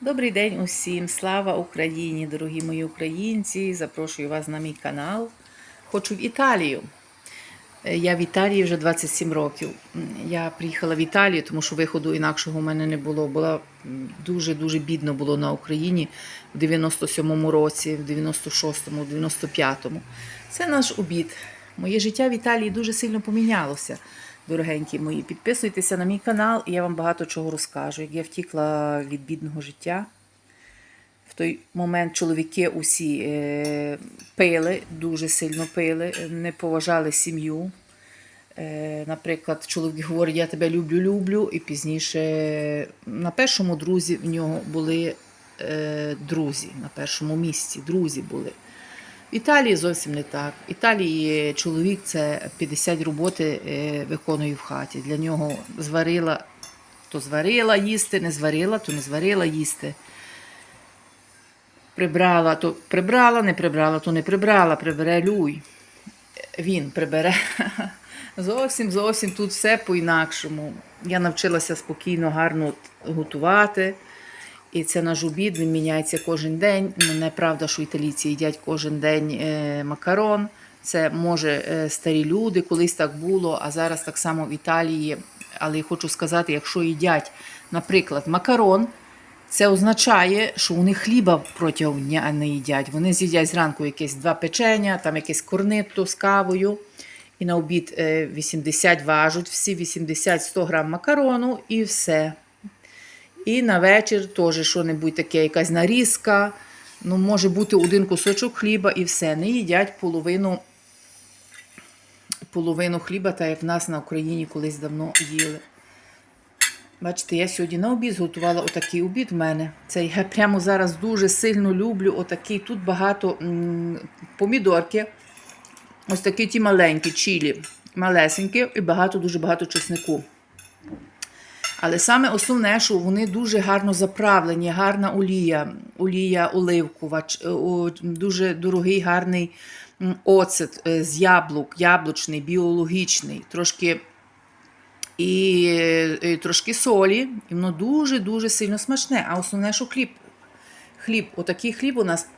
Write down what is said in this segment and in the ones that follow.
Добрий день усім! Слава Україні, дорогі мої українці! Запрошую вас на мій канал. Хочу в Італію. Е, Я в Італії вже 27 років. Я приїхала в Італію, тому що виходу інакшого у мене не було. Була дуже-дуже бідно було на Україні в 97-му році, в 96-му, в 95-му. Це наш обід. Моє життя в Італії дуже сильно помінялося. Дорогенькі мої, підписуйтеся на мій канал, і я вам багато чого розкажу. Як я втікла від бідного життя. В той момент чоловіки усі е, пили, дуже сильно пили, не поважали сім'ю. Е, наприклад, чоловік говорить, я тебе люблю, люблю, і пізніше на першому друзі в нього були е, друзі, на першому місці друзі були. В Італії зовсім не так. В Італії чоловік це 50 роботи е, виконує в хаті. Для нього зварила, то зварила їсти, не зварила, то не зварила їсти. Прибрала, то прибрала, не прибрала, то не прибрала, прибере люй. Він прибере. Зовсім, зовсім тут все по-інакшому. Я навчилася спокійно, гарно готувати. І це наш обід, він міняється кожен день. Ну, неправда, що італійці їдять кожен день е, макарон. Це може е, старі люди, колись так було, а зараз так само в Італії. Але я хочу сказати, якщо їдять, наприклад, макарон, це означає, що вони хліба протягом дня не їдять. Вони з'їдять зранку якесь два печення, там якесь корнито з кавою. І на обід е, 80 важуть, всі 80-100 грам макарону і все. І на вечір теж що-небудь таке, якась нарізка. Ну, може бути один кусочок хліба і все. Не їдять половину, половину хліба, так як в нас на Україні колись давно їли. Бачите, я сьогодні на обід зготувала отакий обід в мене. Це я прямо зараз дуже сильно люблю отакий. Тут багато помідорки. Ось такі ті маленькі чилі, малесенькі і багато, дуже багато чеснику. Але саме основне, що вони дуже гарно заправлені, гарна олія, олія оливкова, дуже дорогий, гарний оцет е, з яблук, яблучний, біологічний, трошки і, і трошки солі, і воно дуже-дуже сильно смачне. А основне, що хліб. Хліб, отакий хліб у нас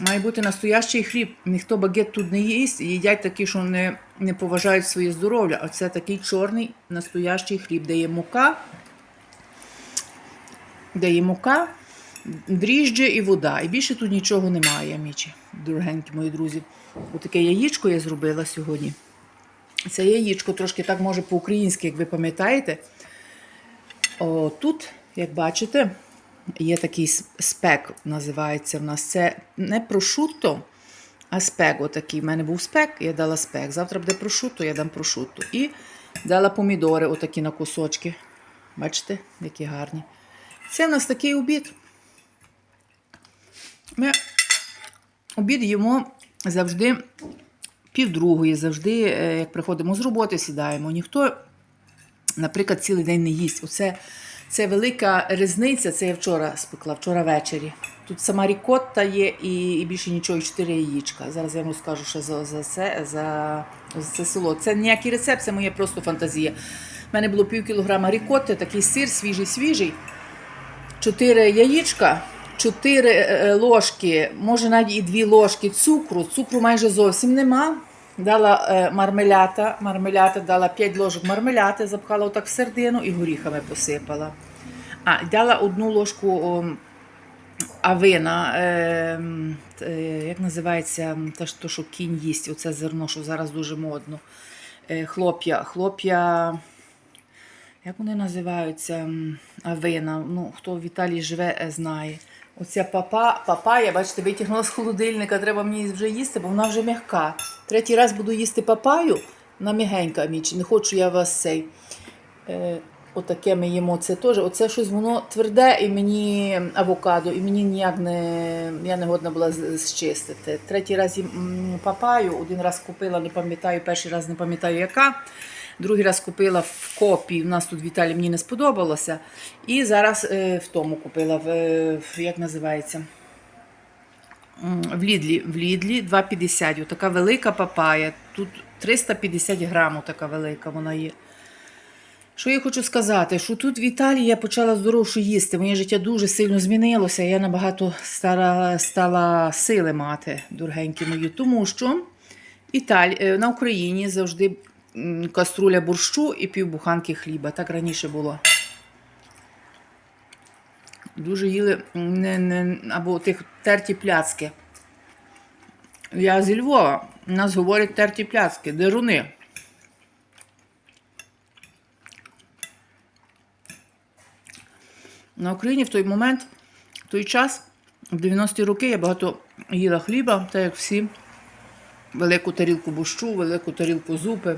має бути настоящий хліб. Ніхто багет тут не їсть, їдять такі, що не, не поважають своє здоров'я. А це такий чорний настоящий хліб, де є мука, де є мука, дріжджі і вода. І більше тут нічого немає, мічі, дорогенькі мої друзі. Отаке яєчко я зробила сьогодні. Це яєчко трошки так може по-українськи, як ви пам'ятаєте. Тут, як бачите, є такий спек, називається в нас. Це не прошутто, а спек. Отакий. У мене був спек, я дала спек. Завтра буде прошутто, я дам прошутто. І дала помідори, отакі на кусочки. Бачите, які гарні. Це в нас такий обід. Ми обід їмо завжди півдругої, завжди, е, як приходимо з роботи, сідаємо. Ніхто, наприклад, цілий день не їсть. Оце це велика різниця. Це я вчора спекла, вчора ввечері. Тут сама рікотта є і, і більше нічого, і чотири яєчка. Зараз я вам розкажу ще за, за, це, за, за це село. Це ніякий рецепт, це моя просто фантазія. У мене було пів кілограма рікотти, такий сир свіжий-свіжий. 4 яєчка, 4 ложки, може навіть і 2 ложки цукру. Цукру майже зовсім нема. Дала е, мармелята, мармелята, дала 5 ложок мармеляти, запхала отак в сердину і горіхами посипала. А, дала одну ложку авина, е, е, як називається, те, що- що кінь їсть, оце зерно, що зараз дуже модно. Хлоп'я, хлоп'я. Як вони називаються? Авина. Ну, хто в Італії живе, знає. Оця папа, папая, бачите, витягнула з холодильника, треба мені вже їсти, бо вона вже м'яка. Третій раз буду їсти папаю, вона м'ягенька, міч. Не хочу я вас цей. Е, отаке ми їмо. Це теж. Оце щось воно тверде, і мені авокадо, і мені ніяк не. Я не годна була зчистити. Третій раз їм папаю, один раз купила, не пам'ятаю, перший раз не пам'ятаю яка. Другий раз купила в копі, в нас тут в Італії мені не сподобалося. І зараз е, в тому купила, в, е, як називається? В Лідлі, в Лідлі 2,50. Отака велика папая. Тут 350 грамів така велика вона є. Що я хочу сказати, що тут в Італії я почала здоровше їсти. Моє життя дуже сильно змінилося. Я набагато стала, стала сили мати, дорогенькі мої, тому що Італь... е, на Україні завжди каструля борщу і півбуханки хліба. Так раніше було. Дуже їли не, не, або тих терті пляцки. Я зі Львова. У нас говорять терті пляцки, деруни. На Україні в той момент, в той час, в 90-ті роки, я багато їла хліба, так як всі. Велику тарілку борщу, велику тарілку зупи,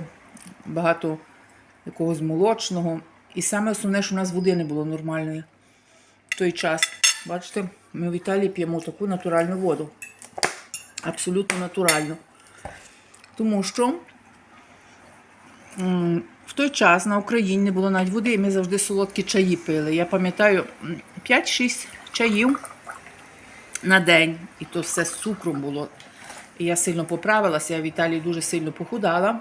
багато якогось молочного. І саме основне, що у нас води не було нормальної в той час. Бачите, ми в Італії п'ємо таку натуральну воду. Абсолютно натуральну. Тому що в той час на Україні не було навіть води, і ми завжди солодкі чаї пили. Я пам'ятаю 5-6 чаїв на день, і то все з цукром було. І я сильно поправилася, я в Італії дуже сильно похудала.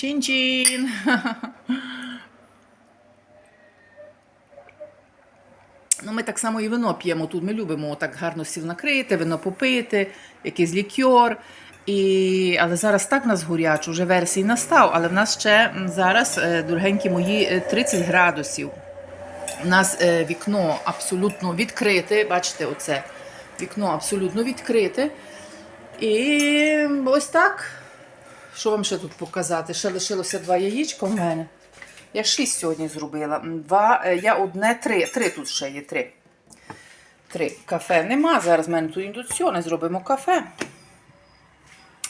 Чин-чин! Ну, ми так само і вино п'ємо тут. Ми любимо так гарно сів накрити, вино попити, якийсь лікьор. І... Але зараз так нас горячо, вже вересень настав, але в нас ще зараз, е, дорогенькі мої, е, 30 градусів. У нас е, вікно абсолютно відкрите. Бачите, оце вікно абсолютно відкрите. І ось так. Що вам ще тут показати? Ще лишилося два яєчка в мене. Я шість сьогодні зробила. Два, е, я одне, три. Три тут ще є, три. Три. Кафе нема. Зараз в мене тут індукціони, зробимо кафе.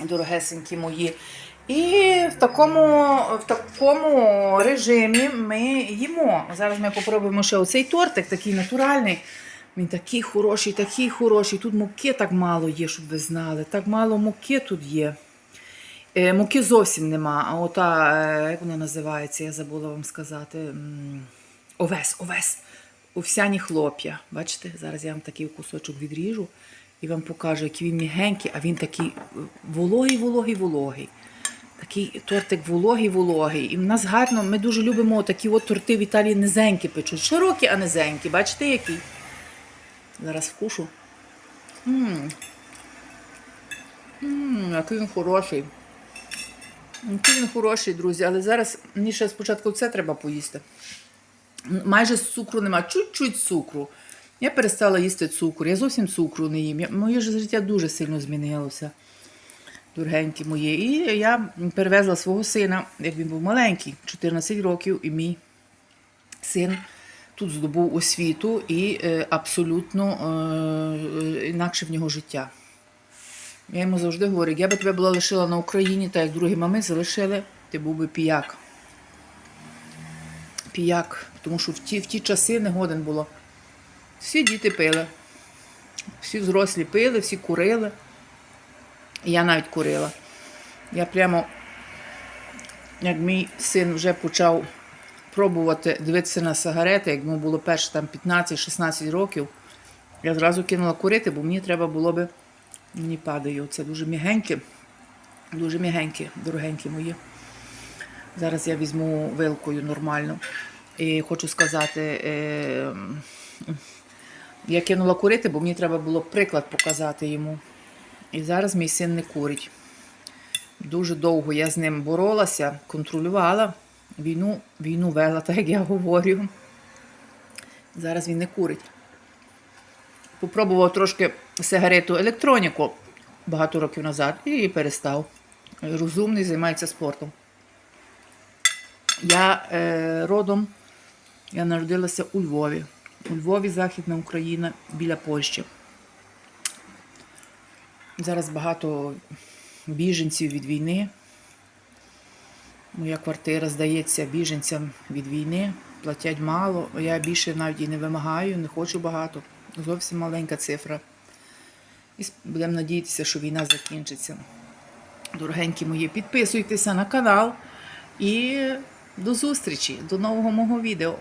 Дорогесенькі мої. І в такому, в такому режимі ми їмо. Зараз ми попробуємо ще оцей тортик, такий натуральний. Він такий хороший, такий хороший. Тут муки так мало є, щоб ви знали. Так мало муки тут є. Е, муки зовсім нема. А ота, е, як вона називається, я забула вам сказати. Овес, овес. Овсяні хлоп'я. Бачите, зараз я вам такий кусочок відріжу і вам покажу, який він мігенький, а він такий е, вологий, вологий, вологий. Такий тортик вологий, вологий. І в нас гарно, ми дуже любимо такі от торти в Італії низенькі печуть. Широкі, а низенькі. Бачите, який? Зараз вкушу. Мм. Мм, який він хороший. Він хороший, друзі, але зараз мені ще спочатку це треба поїсти. Майже цукру нема, чуть-чуть цукру. Я перестала їсти цукор, я зовсім цукру не їм. Моє ж життя дуже сильно змінилося. Дорогенькі мої. І я перевезла свого сина, як він був маленький, 14 років, і мій син тут здобув освіту і е, абсолютно е, е, інакше в нього життя. Я йому завжди говорю, я би тебе була лишила на Україні, так як другі мами залишили, ти був би піяк. Піяк. Тому що в ті, в ті часи не годен було. Всі діти пили. Всі взрослі пили, всі курили. І я навіть курила. Я прямо, як мій син вже почав пробувати дивитися на сигарети, як йому було перше там 15-16 років, я зразу кинула курити, бо мені треба було би. Мені падає. Це дуже м'ягеньке, дуже м'ягеньке, дорогенькі мої. Зараз я візьму вилкою нормально. І хочу сказати, е, я кинула курити, бо мені треба було приклад показати йому. І зараз мій син не курить. Дуже довго я з ним боролася, контролювала. Війну, війну вела, так як я говорю. Зараз він не курить. Попробував трошки сигарету електроніку багато років назад і перестав. Розумний, займається спортом. Я е, родом, я народилася у Львові. У Львові, Західна Україна, біля Польщі. Зараз багато біженців від війни. Моя квартира здається біженцям від війни. Платять мало. Я більше навіть і не вимагаю, не хочу багато. Зовсім маленька цифра. І будемо надіятися, що війна закінчиться. Дорогенькі мої, підписуйтеся на канал і до зустрічі, до нового мого відео.